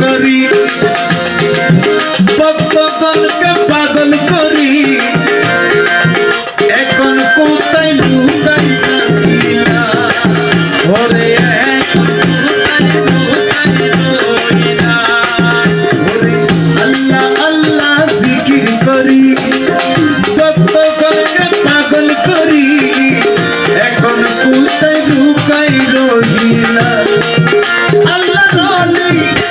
করি। ভক্তগণকে পাগল করি। এখন কোথায় লুকাই ওরে এখন কোথায় আল্লাহ আল্লাহ জিকির করি। ভক্তগণকে পাগল করি। এখন কোথায় লুকাই রহিলা? আল্লাহ রহিলা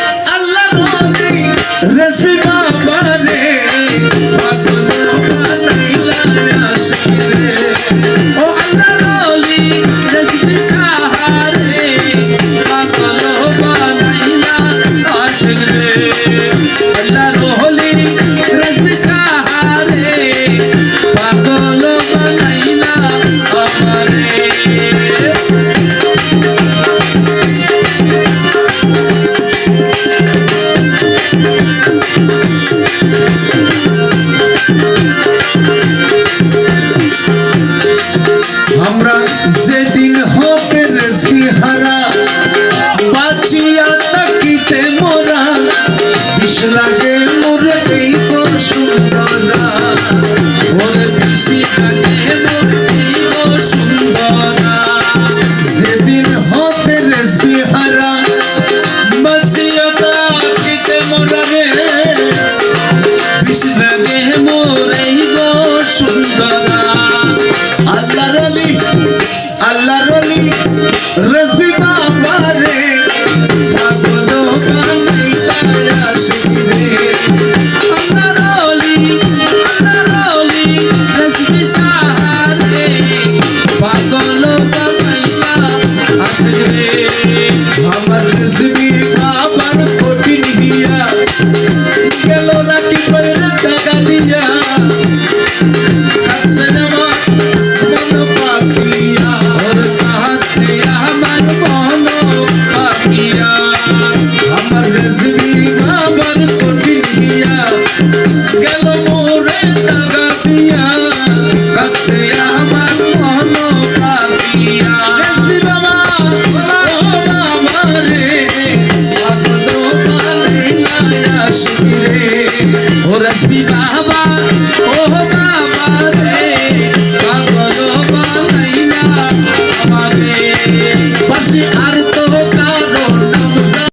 আমরা যেদিন হবে রেজি হারা, বাঁচিয়া থাকিতে মোরা। বিষ লাগে মোরে এই সুন্দরা। ওরে বেশি লাগে মোরে সুন্দরা। যেদিন হবে রেজি হারা, বাঁচিয়া থাকিতে মোরা রে। বিষ লাগে মোরে সুন্দরা।